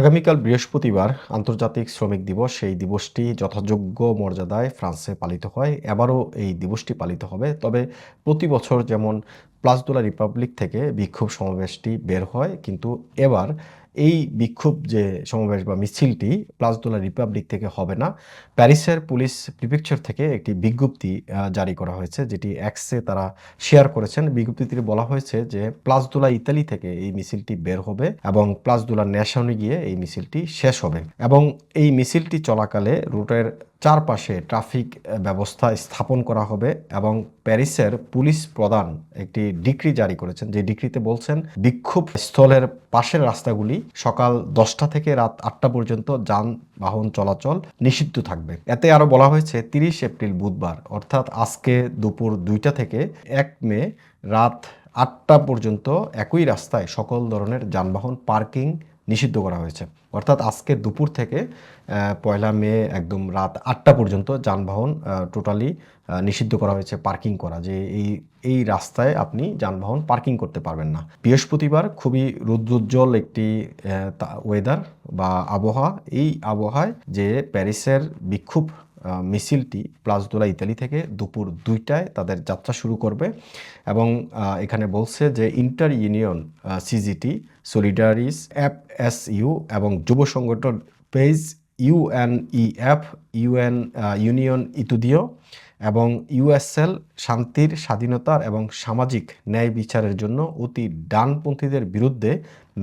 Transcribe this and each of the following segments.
আগামীকাল বৃহস্পতিবার আন্তর্জাতিক শ্রমিক দিবস। সেই দিবসটি যথাযোগ্য মর্যাদায় ফ্রান্সে পালিত হয়। এবারও এই দিবসটি পালিত হবে। তবে প্রতি বছর যেমন প্লাসদোলা রিপাবলিক থেকে বিক্ষোভ সমাবেশটি বের হয়, কিন্তু এবার এই বিক্ষোভ যে সমাবেশ বা মিছিলটি প্লাজতোলা রিপাবলিক থেকে হবে না, প্যারিসের পুলিশ প্রিপেকচার থেকে একটি বিজ্ঞপ্তি জারি করা হয়েছে, যেটি অ্যাক্সে তারা শেয়ার করেছেন। বিজ্ঞপ্তিতে বলা হয়েছে যে প্লাজদোলা ইতালি থেকে এই মিছিলটি বের হবে এবং প্লাসদোলা ন্যাশনে গিয়ে এই মিছিলটি শেষ হবে এবং এই মিছিলটি চলাকালে রুটের চারপাশে ট্রাফিক ব্যবস্থা স্থাপন করা হবে এবং প্যারিসের পুলিশ প্রধান একটি ডিক্রি জারি করেছেন। যে ডিক্রিতে বলছেন, বিক্ষোভ স্থলের পাশের রাস্তাগুলি সকাল দশটা থেকে রাত আটটা পর্যন্ত যানবাহন চলাচল নিষিদ্ধ থাকবে। এতে আরও বলা হয়েছে, তিরিশ এপ্রিল বুধবার, অর্থাৎ আজকে দুপুর দুইটা থেকে এক মে রাত আটটা পর্যন্ত একই রাস্তায় সকল ধরনের যানবাহন, পার্কিং নিষিদ্ধ করা হয়েছে। অর্থাৎ আজকে দুপুর থেকে পয়লা মে একদম রাত আটটা পর্যন্ত যানবাহন টোটালি নিষিদ্ধ করা হয়েছে পার্কিং করা, যে এই এই রাস্তায় আপনি যানবাহন পার্কিং করতে পারবেন না। বৃহস্পতিবার খুবই রৌদ্রোজ্জ্বল একটি ওয়েদার বা আবহাওয়া। এই আবহাওয়ায় যে প্যারিসের বিক্ষোভ মিছিলটি প্লাজদোলা ইতালি থেকে দুপুর দুইটায় তাদের যাত্রা শুরু করবে এবং এখানে বলছে যে inter union CGT, Solidaires, F S U এবং যুব সংগঠন পেজ ইউএনইএফ ইউএন ইউনিয়ন ইতুদিও এবং ইউএসএল শান্তির, স্বাধীনতার এবং সামাজিক ন্যায় বিচারের জন্য অতি ডানপন্থীদের বিরুদ্ধে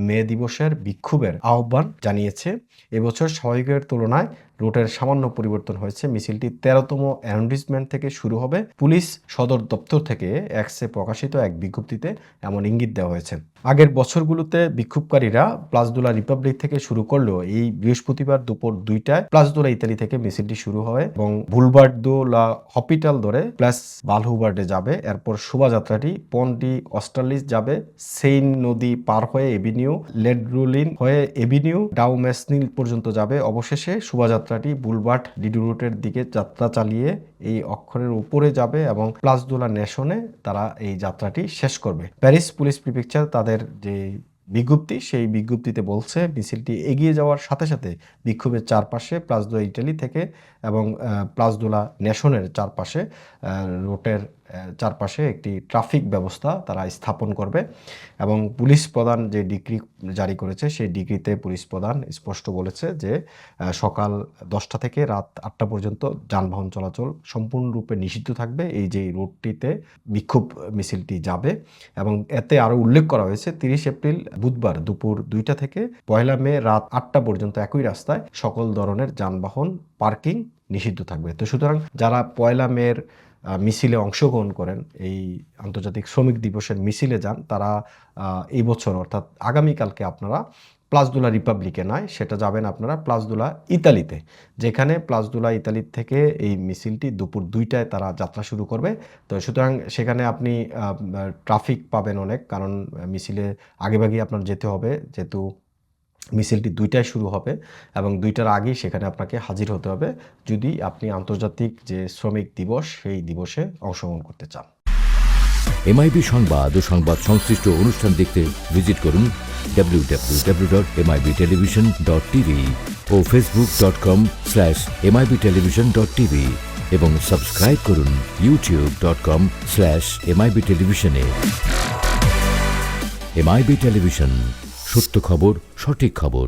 মে দিবসের বিক্ষোভের আহ্বান জানিয়েছে। এবছর স্বাভাবিকের তুলনায় রুটের সামান্য পরিবর্তন হয়েছে। মিছিলটি তেরোতম অ্যারোন্ডিসমেন্ট থেকে শুরু হবে। পুলিশ সদর দপ্তর থেকে এক্সে প্রকাশিত এক বিজ্ঞপ্তিতে এমন ইঙ্গিত দেওয়া হয়েছে। আগের বছরগুলোতে বিক্ষোভকারীরা প্লাসদোলা রিপাবলিক থেকে শুরু করলেও এই বৃহস্পতিবার দুপুর দুইটায় প্লাসদোলা ইতালি থেকে মিছিলটি শুরু হয় এবং বুলবার্দো লা হপিটাল ধরে প্লাস বালহুবার্ডে যাবে। এরপর শোভাযাত্রাটি পন্ডি অস্ট্রালিস যাবে। সেইন নদী পার হয়ে এভিনিউ, লেডরুলিন হয়ে এভিনিউ ডাউমেসনিল পর্যন্ত যাবে। অবশেষে শোভাযাত্রাটি বুলবার্ট ডিডু রুটের দিকে যাত্রা চালিয়ে এই অক্ষরের উপরে যাবে এবং প্লাসদোলা নেশনে তারা এই যাত্রাটি শেষ করবে। প্যারিস পুলিশ প্রিফেকচার তাদের যে বিজ্ঞপ্তি, সেই বিজ্ঞপ্তিতে বলছে মিছিলটি এগিয়ে যাওয়ার সাথে সাথে বিক্ষোভের চারপাশে প্লাজদোলা ইটালি থেকে এবং প্লাজদোলা নেশনের চারপাশে রুটের চারপাশে একটি ট্রাফিক ব্যবস্থা তারা স্থাপন করবে এবং পুলিশ প্রধান যে ডিগ্রি জারি করেছে সেই ডিগ্রিতে পুলিশ প্রধান স্পষ্ট বলেছে যে সকাল দশটা থেকে রাত আটটা পর্যন্ত যানবাহন চলাচল সম্পূর্ণরূপে নিষিদ্ধ থাকবে। এই যে রুটটিতে বিক্ষোভ মিছিলটি যাবে এবং এতে আরও উল্লেখ করা হয়েছে তিরিশ এপ্রিল বুধবার দুপুর দুইটা থেকে পয়লা মে রাত আটটা পর্যন্ত একই রাস্তায় সকল ধরনের যানবাহন পার্কিং নিষিদ্ধ থাকবে। তো সুতরাং যারা পয়লা আহ, মিছিলে অংশগ্রহণ করেন, এই আন্তর্জাতিক শ্রমিক দিবসের মিছিলে যান, তারা এই বছর, অর্থাৎ আগামীকালকে আপনারা প্লাসদুলা রিপাবলিকে নয়, সেটা যাবেন আপনারা প্লাসদুলা ইতালিতে, যেখানে প্লাসদুলা ইতালি থেকে এই মিছিলটি দুপুর দুইটায় তারা যাত্রা শুরু করবে। তো সুতরাং সেখানে আপনি ট্রাফিক পাবেন অনেক, কারণ মিছিলে আগেভাগেই আপনার যেতে হবে, যেহেতু মিছিলটি দুইটায় শুরু হবে এবং দুইটার আগেই সেখানে আপনাকে হাজির হতে হবে যদি আপনি আন্তর্জাতিক যে শ্রমিক দিবস, সেই দিবসে অংশগ্রহণ করতে চান। এমআইবি সংবাদ ও সংবাদ সংশ্লিষ্ট অনুষ্ঠান দেখতে ভিজিট করুন W dot MIB television dot TV ও Facebook dot com slash MIB television dot TV এবং সাবস্ক্রাইব করুন YouTube dot com slash MIB টেলিভিশনে এমআইবি টেলিভিশন সত্য খবর সঠিক খবর।